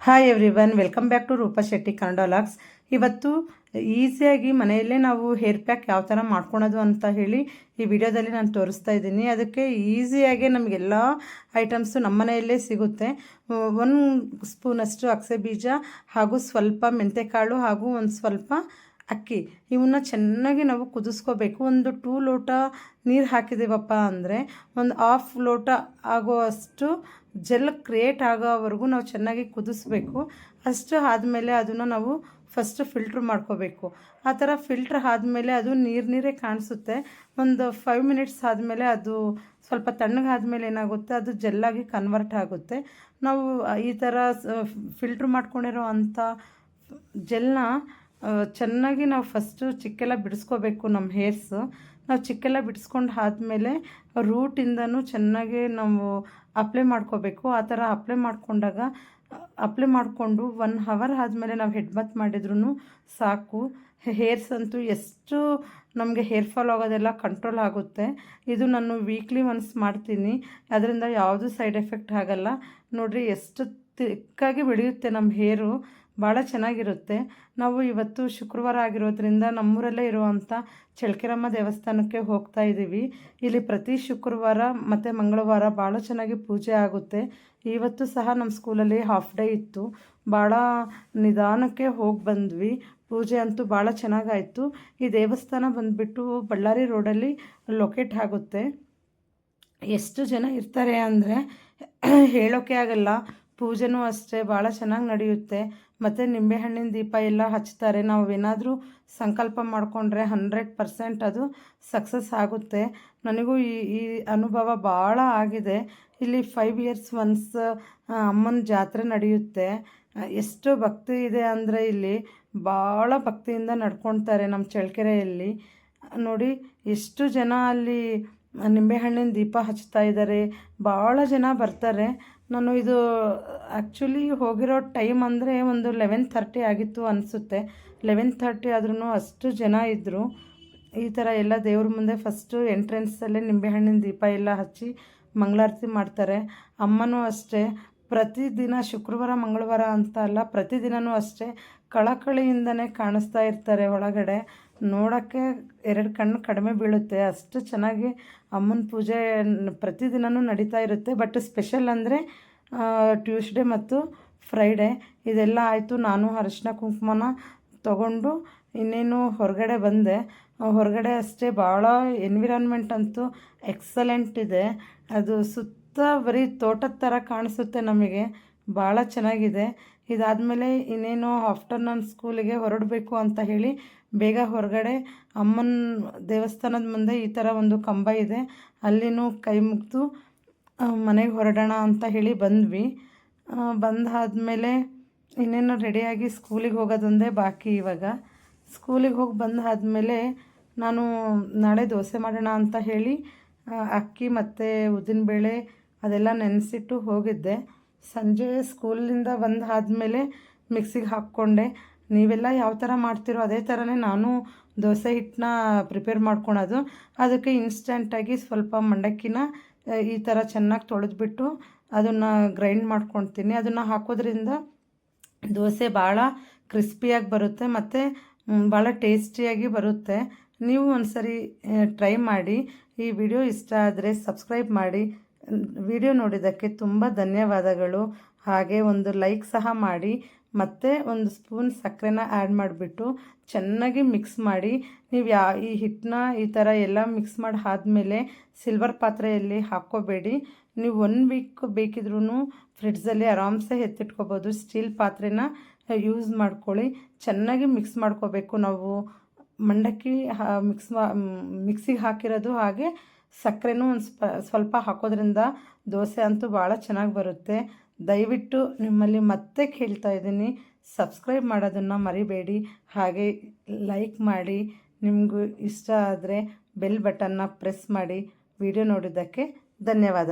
Hi everyone welcome back to Roopa Shetty Kannada vlogs ಇವತ್ತು ಈಸಿಯಾಗಿ ಮನೆಯಲ್ಲೇ ನಾವು ಹೇರ್ ಪ್ಯಾಕ್ ಯಾವ ಥರ ಮಾಡ್ಕೊಳೋದು ಅಂತ ಹೇಳಿ ಈ ವಿಡಿಯೋದಲ್ಲಿ ನಾನು ತೋರಿಸ್ತಾ ಇದ್ದೀನಿ. ಅದಕ್ಕೆ ಈಸಿಯಾಗಿ ನಮಗೆಲ್ಲ ಐಟಮ್ಸು ನಮ್ಮ ಮನೆಯಲ್ಲೇ ಸಿಗುತ್ತೆ. ಒಂದು ಸ್ಪೂನಷ್ಟು ಅಕ್ಸೆ ಬೀಜ ಹಾಗೂ ಸ್ವಲ್ಪ ಮೆಂತೆಕಾಳು ಹಾಗೂ ಒಂದು ಸ್ವಲ್ಪ ಅಕ್ಕಿ ಇವನ್ನ ಚೆನ್ನಾಗಿ ನಾವು ಕುದಿಸ್ಕೋಬೇಕು. ಒಂದು ಟೂ ಲೋಟ ನೀರು ಹಾಕಿದ್ದೀವಪ್ಪ ಅಂದರೆ ಒಂದು ಹಾಫ್ ಲೋಟ ಆಗುವಷ್ಟು ಜೆಲ್ ಕ್ರಿಯೇಟ್ ಆಗೋವರೆಗೂ ನಾವು ಚೆನ್ನಾಗಿ ಕುದಿಸ್ಬೇಕು. ಅಷ್ಟು ಆದಮೇಲೆ ಅದನ್ನು ನಾವು ಫಸ್ಟ್ ಫಿಲ್ಟ್ರ್ ಮಾಡ್ಕೋಬೇಕು. ಆ ಥರ ಫಿಲ್ಟ್ರ್ ಆದಮೇಲೆ ಅದು ನೀರು ನೀರೇ ಕಾಣಿಸುತ್ತೆ. ಒಂದು ಫೈವ್ ಮಿನಿಟ್ಸ್ ಆದಮೇಲೆ ಅದು ಸ್ವಲ್ಪ ತಣ್ಣಗಾದಮೇಲೆ ಏನಾಗುತ್ತೆ, ಅದು ಜೆಲ್ಲಾಗಿ ಕನ್ವರ್ಟ್ ಆಗುತ್ತೆ. ನಾವು ಈ ಥರ ಫಿಲ್ಟ್ರ್ ಮಾಡ್ಕೊಂಡಿರೋ ಅಂಥ ಜೆಲ್ನ ಚೆನ್ನಾಗಿ ನಾವು ಫಸ್ಟು ಚಿಕ್ಕೆಲ್ಲ ಬಿಡಿಸ್ಕೋಬೇಕು ನಮ್ಮ ಹೇರ್ಸು ನಾವು ಚಿಕ್ಕೆಲ್ಲ ಬಿಡಿಸ್ಕೊಂಡು ಆದಮೇಲೆ ರೂಟಿಂದನೂ ಚೆನ್ನಾಗಿ ನಾವು ಅಪ್ಲೈ ಮಾಡ್ಕೋಬೇಕು. ಆ ಥರ ಅಪ್ಲೈ ಮಾಡಿಕೊಂಡಾಗ ಅಪ್ಲೈ ಮಾಡಿಕೊಂಡು ಒನ್ ಹವರ್ ಆದಮೇಲೆ ನಾವು ಹೆಡ್ ಬಾತ್ ಮಾಡಿದ್ರೂ ಸಾಕು. ಹೇರ್ಸ್ ಅಂತೂ ಎಷ್ಟು ನಮಗೆ ಹೇರ್ ಫಾಲ್ ಆಗೋದೆಲ್ಲ ಕಂಟ್ರೋಲ್ ಆಗುತ್ತೆ. ಇದು ನಾನು ವೀಕ್ಲಿ ಒನ್ಸ್ ಮಾಡ್ತೀನಿ. ಅದರಿಂದ ಯಾವುದೂ ಸೈಡ್ ಎಫೆಕ್ಟ್ ಆಗಲ್ಲ. ನೋಡಿರಿ, ಎಷ್ಟು ತಿಕ್ಕಾಗಿ ಬೆಳೆಯುತ್ತೆ ನಮ್ಮ ಹೇರು ಭಾಳ ಚೆನ್ನಾಗಿರುತ್ತೆ. ನಾವು ಇವತ್ತು ಶುಕ್ರವಾರ ಆಗಿರೋದ್ರಿಂದ ನಮ್ಮೂರಲ್ಲೇ ಇರುವಂಥ ಚಳ್ಕೆರಮ್ಮ ದೇವಸ್ಥಾನಕ್ಕೆ ಹೋಗ್ತಾ ಇದ್ದೀವಿ. ಇಲ್ಲಿ ಪ್ರತಿ ಶುಕ್ರವಾರ ಮತ್ತು ಮಂಗಳವಾರ ಭಾಳ ಚೆನ್ನಾಗಿ ಪೂಜೆ ಆಗುತ್ತೆ. ಇವತ್ತು ಸಹ ನಮ್ಮ ಸ್ಕೂಲಲ್ಲಿ ಹಾಫ್ ಡೇ ಇತ್ತು. ಭಾಳ ನಿಧಾನಕ್ಕೆ ಹೋಗಿ ಬಂದ್ವಿ. ಪೂಜೆ ಅಂತೂ ಭಾಳ ಚೆನ್ನಾಗಾಯಿತು. ಈ ದೇವಸ್ಥಾನ ಬಂದುಬಿಟ್ಟು ಬಳ್ಳಾರಿ ರೋಡಲ್ಲಿ ಲೊಕೇಟ್ ಆಗುತ್ತೆ. ಎಷ್ಟು ಜನ ಇರ್ತಾರೆ ಅಂದರೆ ಹೇಳೋಕ್ಕೆ ಆಗಲ್ಲ. ಪೂಜೆನೂ ಅಷ್ಟೇ, ಭಾಳ ಚೆನ್ನಾಗಿ ನಡೆಯುತ್ತೆ. ಮತ್ತು ನಿಂಬೆಹಣ್ಣಿನ ದೀಪ ಎಲ್ಲ ಹಚ್ತಾರೆ. ನಾವು ಏನಾದರೂ ಸಂಕಲ್ಪ ಮಾಡಿಕೊಂಡ್ರೆ ಹಂಡ್ರೆಡ್ ಪರ್ಸೆಂಟ್ ಅದು ಸಕ್ಸಸ್ ಆಗುತ್ತೆ. ನನಗೂ ಈ ಈ ಅನುಭವ ಭಾಳ ಆಗಿದೆ. ಇಲ್ಲಿ ಫೈವ್ ಇಯರ್ಸ್ ಒನ್ಸ್ ಅಮ್ಮನ ಜಾತ್ರೆ ನಡೆಯುತ್ತೆ. ಎಷ್ಟು ಭಕ್ತಿ ಇದೆ ಅಂದರೆ ಇಲ್ಲಿ ಭಾಳ ಭಕ್ತಿಯಿಂದ ನಡ್ಕೊತಾರೆ ನಮ್ಮ ಚಳ್ಳಕೆರೆಯಲ್ಲಿ. ನೋಡಿ, ಎಷ್ಟು ಜನ ಅಲ್ಲಿ ನಿಂಬೆಹಣ್ಣಿನ ದೀಪ ಹಚ್ತಾ ಇದ್ದಾರೆ. ಭಾಳ ಜನ ಬರ್ತಾರೆ. ನಾನು ಇದು ಆ್ಯಕ್ಚುಲಿ ಹೋಗಿರೋ ಟೈಮ್ ಅಂದರೆ ಒಂದು ಲೆವೆನ್ ಥರ್ಟಿ ಆಗಿತ್ತು ಅನಿಸುತ್ತೆ. ಲೆವೆನ್ ಥರ್ಟಿ ಆದ್ರೂ ಅಷ್ಟು ಜನ ಇದ್ದರು ಈ ಥರ ಎಲ್ಲ ದೇವ್ರ ಮುಂದೆ ಫಸ್ಟು ಎಂಟ್ರೆನ್ಸಲ್ಲೇ ನಿಂಬೆಹಣ್ಣಿನ ದೀಪ ಎಲ್ಲ ಹಚ್ಚಿ ಮಂಗಳಾರತಿ ಮಾಡ್ತಾರೆ. ಅಮ್ಮನೂ ಅಷ್ಟೇ. ಪ್ರತಿದಿನ ಶುಕ್ರವಾರ, ಮಂಗಳವಾರ ಅಂತ ಅಲ್ಲ ಪ್ರತಿದಿನವೂ ಅಷ್ಟೇ ಕಳಕಳಿಯಿಂದನೇ ಕಾಣಿಸ್ತಾ ಇರ್ತಾರೆ ಒಳಗಡೆ. ನೋಡೋಕ್ಕೆ ಎರಡು ಕಣ್ಣು ಕಡಿಮೆ ಬೀಳುತ್ತೆ. ಅಷ್ಟು ಚೆನ್ನಾಗಿ ಅಮ್ಮನ ಪೂಜೆ ಪ್ರತಿದಿನವೂ ನಡೀತಾ ಇರುತ್ತೆ. ಬಟ್ ಸ್ಪೆಷಲ್ ಅಂದರೆ ಟ್ಯೂಸ್ಡೇ ಮತ್ತು ಫ್ರೈಡೇ. ಇದೆಲ್ಲ ಆಯಿತು. ನಾನು ಅರಿಶಿನ ಕುಂಕುಮನ ತಗೊಂಡು ಇನ್ನೇನು ಹೊರಗಡೆ ಬಂದೆ. ಹೊರಗಡೆ ಅಷ್ಟೇ. ಭಾಳ ಎನ್ವಿರಾನ್ಮೆಂಟ್ ಅಂತೂ ಎಕ್ಸಲೆಂಟ್ ಇದೆ. ಅದು ಸುತ್ತ ಬರೀ ತೋಟದ ಥರ ಕಾಣಿಸುತ್ತೆ ನಮಗೆ. ಭಾಳ ಚೆನ್ನಾಗಿದೆ. ಇದಾದಮೇಲೆ ಇನ್ನೇನು ಆಫ್ಟರ್ನೂನ್ ಸ್ಕೂಲಿಗೆ ಹೊರಡಬೇಕು ಅಂತ ಹೇಳಿ ಬೇಗ ಹೊರಗಡೆ ಅಮ್ಮನ ದೇವಸ್ಥಾನದ ಮುಂದೆ ಈ ಥರ ಒಂದು ಕಂಬ ಇದೆ. ಅಲ್ಲಿನೂ ಕೈ ಮುಗಿದು ಮನೆಗೆ ಹೊರಡೋಣ ಅಂತ ಹೇಳಿ ಬಂದ್ವಿ. ಬಂದಾದಮೇಲೆ ಇನ್ನೇನು ರೆಡಿಯಾಗಿ ಸ್ಕೂಲಿಗೆ ಹೋಗೋದೊಂದೇ ಬಾಕಿ ಇವಾಗ. ಸ್ಕೂಲಿಗೆ ಹೋಗಿ ಬಂದಾದಮೇಲೆ ನಾನು ನಾಳೆ ದೋಸೆ ಮಾಡೋಣ ಅಂತ ಹೇಳಿ ಅಕ್ಕಿ ಮತ್ತು ಉದ್ದಿನಬೇಳೆ ಅದೆಲ್ಲ ನೆನೆಸಿಟ್ಟು ಹೋಗಿದ್ದೆ. ಸಂಜೆ ಸ್ಕೂಲಿಂದ ಬಂದು ಆದಮೇಲೆ ಮಿಕ್ಸಿಗೆ ಹಾಕ್ಕೊಂಡೆ. ನೀವೆಲ್ಲ ಯಾವ ಥರ ಮಾಡ್ತೀರೋ ಅದೇ ಥರನೇ ನಾನು ದೋಸೆ ಹಿಟ್ಟನ್ನ ಪ್ರಿಪೇರ್ ಮಾಡ್ಕೊಳೋದು. ಅದಕ್ಕೆ ಇನ್ಸ್ಟೆಂಟಾಗಿ ಸ್ವಲ್ಪ ಮಂಡಕ್ಕಿನ ಈ ಥರ ಚೆನ್ನಾಗಿ ತೊಳೆದ್ಬಿಟ್ಟು ಅದನ್ನು ಗ್ರೈಂಡ್ ಮಾಡ್ಕೊಳ್ತೀನಿ. ಅದನ್ನು ಹಾಕೋದ್ರಿಂದ ದೋಸೆ ಭಾಳ ಕ್ರಿಸ್ಪಿಯಾಗಿ ಬರುತ್ತೆ ಮತ್ತು ಭಾಳ ಟೇಸ್ಟಿಯಾಗಿ ಬರುತ್ತೆ. ನೀವು ಒಂದು ಸರಿ ಟ್ರೈ ಮಾಡಿ. ಈ ವಿಡಿಯೋ ಇಷ್ಟ ಆದರೆ ಸಬ್ಸ್ಕ್ರೈಬ್ ಮಾಡಿ. ವಿಡಿಯೋ ನೋಡಿದ್ದಕ್ಕೆ ತುಂಬ ಧನ್ಯವಾದಗಳು. ಹಾಗೆ ಒಂದು ಲೈಕ್ ಸಹ ಮಾಡಿ, ಮತ್ತೆ ಒಂದು ಸ್ಪೂನ್ ಸಕ್ಕರೆನ ಆ್ಯಡ್ ಮಾಡಿಬಿಟ್ಟು ಚೆನ್ನಾಗಿ ಮಿಕ್ಸ್ ಮಾಡಿ, ನೀವು ಯಾ, ಈ ಹಿಟ್ಟನ್ನ ಈ ಥರ ಎಲ್ಲ ಮಿಕ್ಸ್ ಮಾಡಿ ಆದಮೇಲೆ ಸಿಲ್ವರ್ ಪಾತ್ರೆಯಲ್ಲಿ ಹಾಕ್ಕೋಬೇಡಿ. ನೀವು ಒನ್ ವೀಕ್ ಬೇಕಿದ್ರೂ ಫ್ರಿಡ್ಜಲ್ಲಿ ಆರಾಮ್ಸೆ ಎತ್ತಿಟ್ಕೋಬೋದು. ಸ್ಟೀಲ್ ಪಾತ್ರೆನ ಯೂಸ್ ಮಾಡ್ಕೊಳ್ಳಿ. ಚೆನ್ನಾಗಿ ಮಿಕ್ಸ್ ಮಾಡ್ಕೋಬೇಕು ನಾವು. ಮಂಡಕ್ಕಿ ಮಿಕ್ಸ್ ಮಿಕ್ಸಿಗೆ ಹಾಕಿರೋದು ಹಾಗೆ ಸಕ್ಕರೆನೂ ಒಂದು ಸ್ವಲ್ಪ ಹಾಕೋದ್ರಿಂದ ದೋಸೆ ಅಂತೂ ಭಾಳ ಚೆನ್ನಾಗಿ ಬರುತ್ತೆ. ದಯವಿಟ್ಟು ನಿಮ್ಮಲ್ಲಿ ಮತ್ತೆ ಕೇಳ್ತಾ ಇದ್ದೀನಿ. ಸಬ್ಸ್ಕ್ರೈಬ್ ಮಾಡೋದನ್ನು ಮರಿಬೇಡಿ. ಹಾಗೆ ಲೈಕ್ ಮಾಡಿ, ನಿಮಗೂ ಇಷ್ಟ ಆದರೆ ಬೆಲ್ ಬಟನ್ನ ಪ್ರೆಸ್ ಮಾಡಿ. ವಿಡಿಯೋ ನೋಡಿದ್ದಕ್ಕೆ ಧನ್ಯವಾದ.